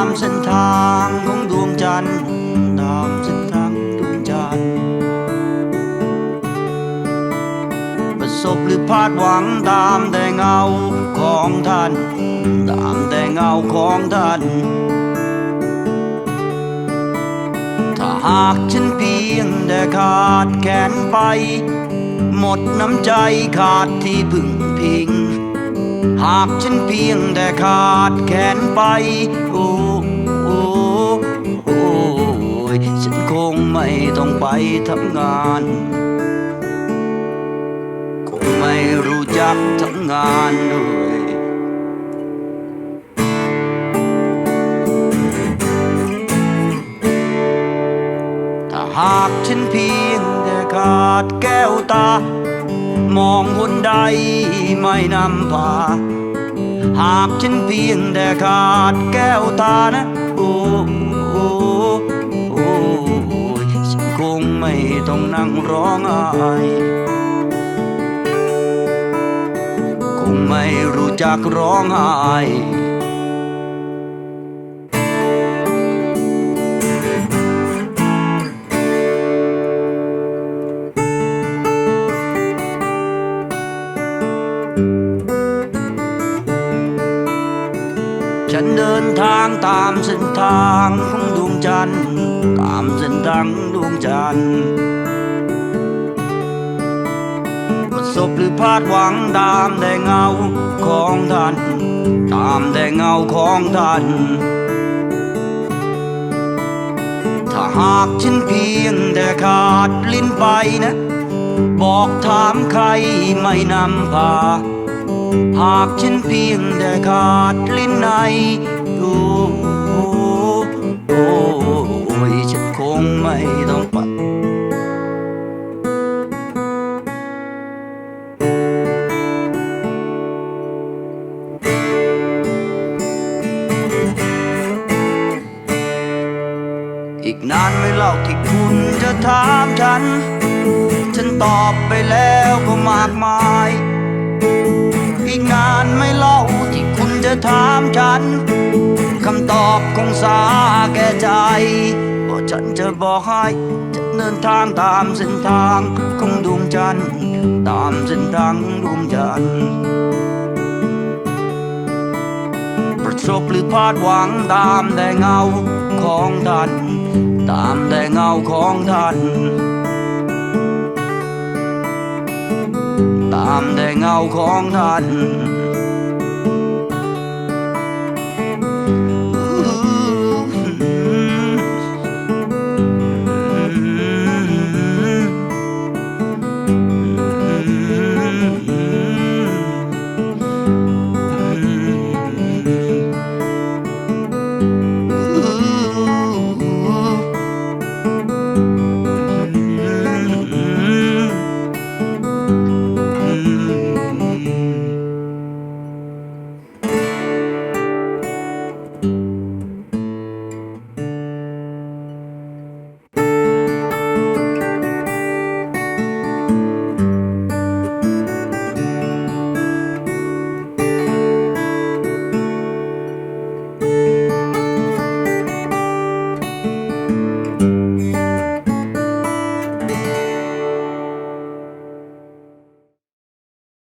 ามเส้นทางของดวงจันทร์ตามเส้นทางดวงจันทร์ประสบหรือพลาดหวังตามแต่เงาของท่าน ตามแต่เงาของท่าน ถ้าหากฉันเพียงแต่ขาดแขนไป หมดน้ำใจขาดที่พึ่งพิง หากฉันเพียงแต่ขาดแขนไปโอ้ ไม่ต้องไปทำงาน คงไม่รู้จักทำงานด้วยถ้าหากฉันเพียงแต่ขาดแก้วตา มองคนใดไม่นำพาหากฉันเพียงแต่ขาดแก้วตานะ โอ้โอ้ คงไม่ต้องนั่งร้องไห้คงไม่รู้จักร้องไห้ ฉันเดินทางตามเส้นทางของดวงจันทร์ ตามเส้นทางดวงจันทร์ประสบหรือพลาดหวังตามแต่เงาของท่าน ตามแต่เงาของท่าน ถ้าหากฉันเพียงแต่ขาดลิ้นไปนะ บอกถามใครไม่นำพา หากฉันเพียงแต่ขาดลิ้นในโอ้โอ้โอ้ยฉันคงไม่ต้องไปอีกนานไม่เล่าที่คุณจะถามฉัน ฉันตอบไปแล้วก็มากมาย จะถามฉันคำตอบคงสาแก่ใจเพราะฉันจะบอกให้จะเดินทางตามเส้นทางของดวงจันทร์ตามเส้นทางของดวงจันทร์ประสบหรือพลาดหวังตามแต่เงาของท่านตามแต่เงาของท่านตามแต่เงาของท่าน